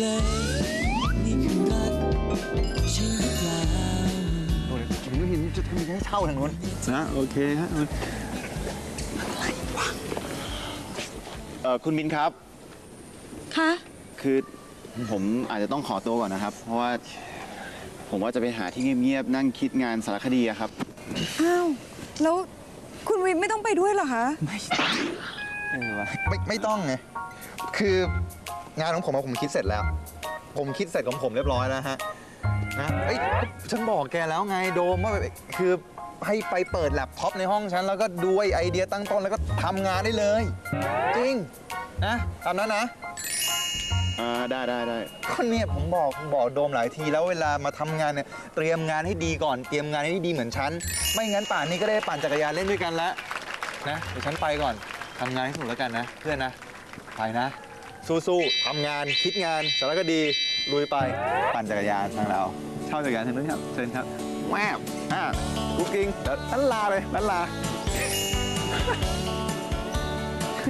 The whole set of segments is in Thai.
เลย นี่คือรักใช่หรือเปล่าโอ้ยผมไม่เห็นจะทำยังไงให้เช่าทางนู้นนะโอเคฮะเออคุณมินครับ คะคือผมอาจจะต้องขอตัวก่อนนะครับ เพราะว่าผมว่าจะไปหาที่เงียบๆนั่งคิดงานสารคดีอะครับ อ้าว แล้วคุณวิมไม่ต้องไปด้วยเหรอคะ ไม่ไม่ต้องไง คือ งานของผมอะผมคิดเสร็จแล้ว ผมคิดเสร็จของผมเรียบร้อยแล้วฮะนะเอ้ยฉันบอกแกแล้วไงโดมว่าแบบคือให้ไปเปิดแล็ปท็อปในห้องฉัน แล้วก็ดูไอไอเดียตั้งต้นแล้วก็ทำงานได้เลย จริง นะตามนั้นนะ อ่าได้ได้ได้ก็เนี่ยผมบอกผมบอกโดมหลายทีแล้วเวลามาทำงานเนี่ยเตรียมงานให้ดีก่อนเตรียมงานให้ดีเหมือนฉัน ไม่งั้นป่านนี้ก็ได้ปั่นจักรยานเล่นด้วยกันแล้วนะเดี๋ยวฉันไปก่อนทำงานให้สนุกแล้วกันนะ เพื่อนนะไปนะ สู้ๆทำงานคิดงานสารคดีลุยไป ปั่นจักรยานทางเราเช่าจักรยานทางนู้นครับเชิญครับแวบอ่ากุ๊กกิ้งเดี๋ยวลันลาเลยลันลา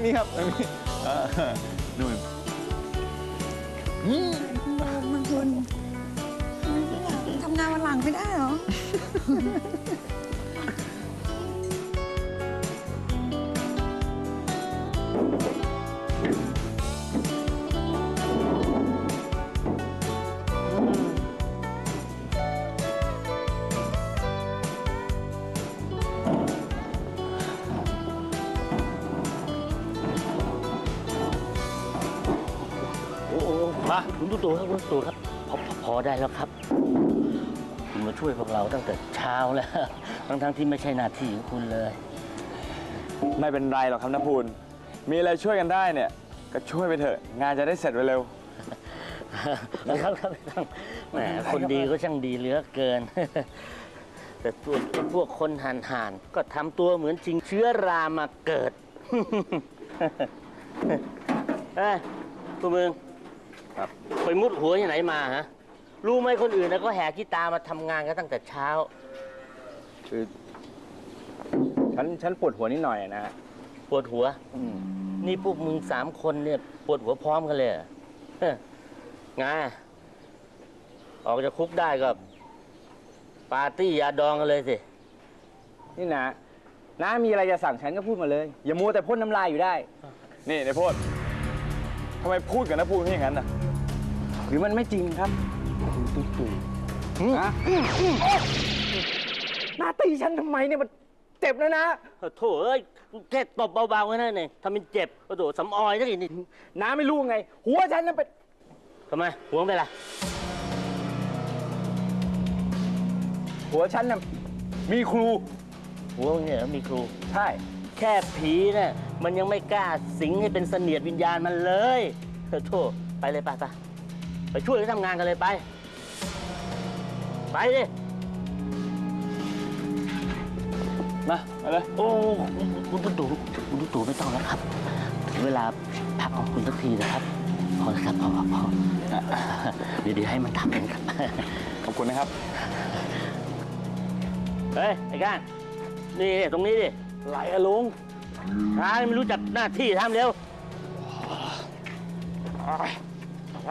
นี่ครับตรงนี้เออนู่นมันคุณทำงานวันหลังไม่ได้เหรอ โอ้โหมาคุณตุ๊ตู่ครับคุณตุ๊ตู่ครับพอพอพอได้แล้วครับ คุณมาช่วยพวกเราตั้งแต่เช้าแล้ว ทั้งทั้งๆที่ไม่ใช่หน้าที่ของคุณเลย ไม่เป็นไรหรอกครับนภูลมีอะไรช่วยกันได้เนี่ย ก็ช่วยไปเถอะ งานจะได้เสร็จเร็วครับครับไม่ต้องแหมคนดีก็ช่างดีเหลือเกิน แต่พวกพวกคนหันหันๆก็ทำตัวเหมือนจริงเชื้อรามาเกิดเอ้ยพวกมึง ไปมุดหัวที่ไหนมาฮะ รู้ไหมคนอื่นนะก็แหกกีตาร์มาทำงานกันตั้งแต่เช้าๆคือฉันฉันปวดหัวนิดหน่อยนะฮะปวดหัวนี่พวกมึงสามคนเนี่ยปวดหัวพร้อมกันเลยเหรอเฮ้ยไงออกจากคุกได้ก็ปาร์ตี้ยาดองกันเลยสิ นี่นะน้ามีอะไรจะสั่งฉันก็พูดมาเลย อย่ามัวแต่พ่นน้ำลายอยู่ได้ นี่นายโพดทำไมพูดกับนภูลอย่างนั้นน่ะห รือมันไม่จริงครับคุณตุ๊ตู่ฮะน้าตีฉันทำไมเนี่ยมันเจ็บนะนะโถ่เอ้ยแค่ตบเบาๆแค่นั้นเองทำเป็นเจ็บโอ้โหสำออยสักทีนี่น้าไม่รู้ไง หัวฉันนั่นเป็นทำไมหัวมึงเป็นไรหัวฉันน่ะมีครู หัวมึงเนี่ยมีครู ใช่ แค่ผีเนี่ยมันยังไม่กล้าสิงให้เป็นเสนียดวิญญาณมันเลยโถ่ไปเลยไปไป ไปช่วยเขาทำงานกันเลยไป ไปดิ มามาเลย โอ้คุณตุ๊ตู่คุณตุ๊ตู่ไม่ต้องแล้วครับ ถึงเวลาพักของคุณสักทีนะครับพอแล้วครับพอพอพอเดี๋ยวเดี๋ยวให้มันทำเองครับ ขอบคุณนะครับ เฮ้ย ไอ้ก้านนี่นี่ตรงนี้ดิ ไหลอะลุงช้าไม่รู้จักหน้าที่ทำเร็วไป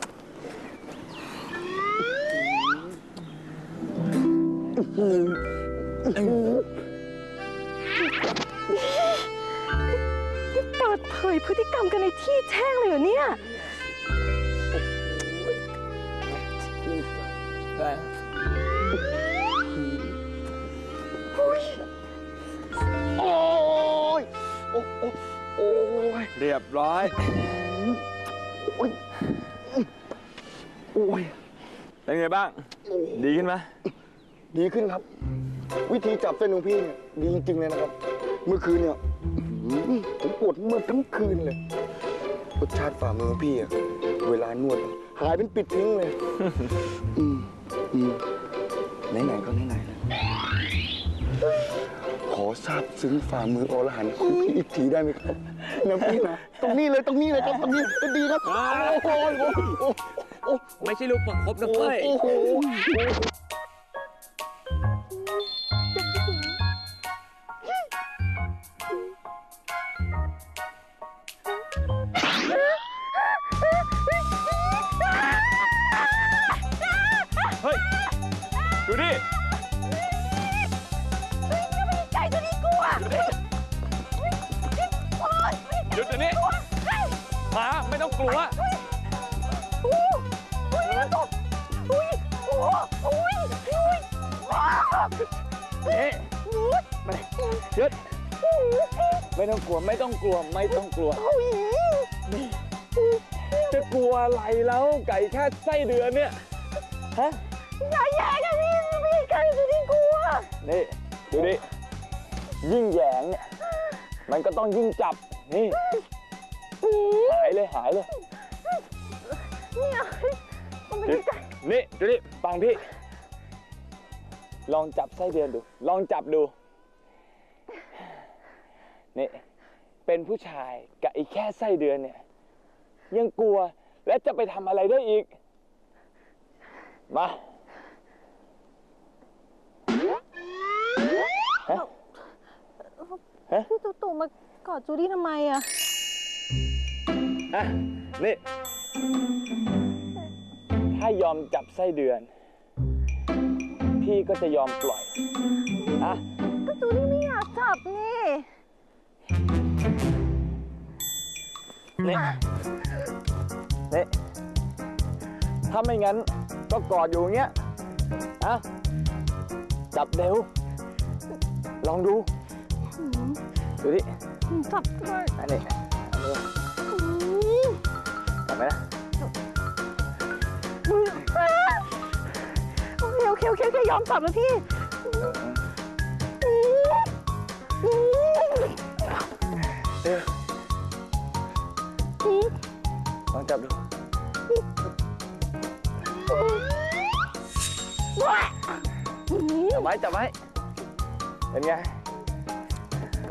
เปิดเผยพฤติกรรมกันในที่แช่งเลยเหรอเนี่ย โอ้ยโอ้โอ้โอ้ยเรียบร้อย โอ้ยโอ้ยเป็นไงบ้าง ดีขึ้นไหม ดีขึ้นครับ วิธีจับเส้นของพี่เนี่ยดีจริงๆเลยนะครับ เมื่อคืนเนี่ยอื้อหือผมปวดเมื่อยทั้งคืนเลยรสชาติฝ่ามือของพี่อะเวลานวด หายเป็นปิดทิ้งเลยอืมอืมไหนๆก็ไหนๆแล้วขอทราบซึ้งฝ่ามือโอรหันต์ของพี่อีกทีได้ไหมครับนะพี่นะตรงนี้เลยตรงนี้เลยครับตรงนี้ก็ดีครับโอ้โหโอ้โหโอ้โหไม่ใช่ลูกประคบนะเฟ้ยโอ้โเฮ้ยดูดิใจจะดีกลัวหยุดเดี๋ยวนี้หมาไม่ต้องกลัวอุ้ยอุ้ยอุ้ยอุ้ยนี่ไม่หยุดไม่ต้องกลัวไม่ต้องกลัวไม่ต้องกลัวนี่จะกลัวอะไรแล้วไก่แค่ไส้เดือนเนี่ยฮะ นี่ดูดิยิ่งแหยงเนี่ยมันก็ต้องยิ่งจับนี่หายเลยหายเลยนี่นี่ดูดิฟังพี่ ลองจับไส้เดือนดู ลองจับดูนี่เป็นผู้ชายกับอีกแค่ไส้เดือนเนี่ย ยังกลัวและจะไปทำอะไรได้อีก มา ฮะ พี่ตุ๊ตู่มากอดจูดี้ทำไมอะอะ นี่ ถ้ายอมจับไส้เดือน พี่ก็จะยอมปล่อย อะ ก็จูดี้ไม่อยากจับนี่ นี่ นี่ ถ้าไม่งั้นก็กอดอยู่อย่างเงี้ยอะจับเร็ว ลองดู ดูดิจับด้วยอันนี้อันนี้จับไหมนะโอเคโอเคโอเคโอเคยอมจับแล้วพี่เอ๊ะลองจับดูจับไว้จับไว้เป็นไง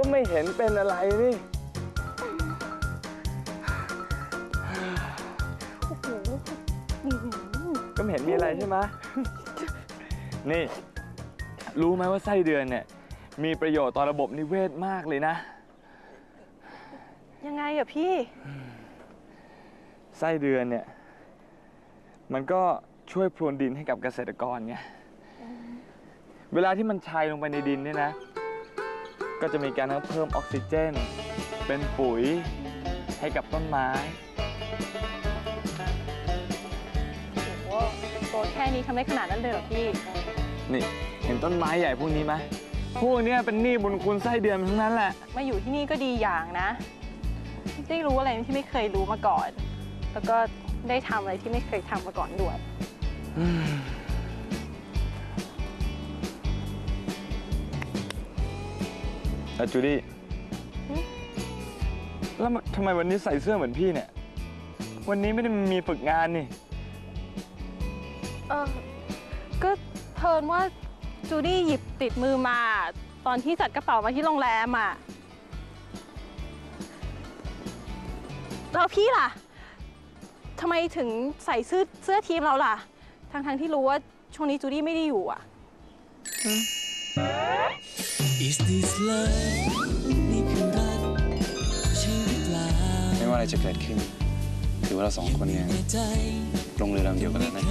ก็ไม่เห็นเป็นอะไรนี่ก็ไม่เห็นมีอะไรใช่ไหม นี่ รู้ไหมว่าไส้เดือนเนี่ย มีประโยชน์ต่อระบบนิเวศมากเลยนะ ยังไงอะพี่ ไส้เดือนเนี่ย มันก็ช่วยพรวนดินให้กับเกษตรกรไง เวลาที่มันชัยลงไปในดินเนี่ยนะ ก็จะมีการเพิ่มออกซิเจน เป็นปุ๋ยให้กับต้นไม้ โอ้ตัวแค่นี้ทำได้ขนาดนั้นเลยเหรอพี่ นี่เห็นต้นไม้ใหญ่พวกนี้ไหมพวกเนี้ยเป็นหนี้บุญคุณไส้เดือนทั้งนั้นแหละ มาอยู่ที่นี่ก็ดีอย่างนะ ได้รู้อะไรที่ไม่เคยรู้มาก่อน แล้วก็ได้ทำอะไรที่ไม่เคยทำมาก่อนด้วย แล้วจูดี้หึแล้วทำไมวันนี้ใส่เสื้อเหมือนพี่เนี่ย วันนี้ไม่ได้มีฝึกงานนี่ เออก็เพลินว่าจูดี้หยิบติดมือมา ตอนที่จัดกระเป๋ามาที่โรงแรมอะแล้วพี่ล่ะทำไมถึงใส่เสื้อเสื้อทีมเราล่ะ ทั้งทั้งๆที่รู้ว่าช่วงนี้จูดี้ไม่ได้อยู่อะ Is this love นี่คือรักใช่หรือเปล่าไม่ว่าอะไรจะเกิดขึ้น ถือว่าเราสองคนเนี่ยลงเรือลำเดียวกันแล้วนะ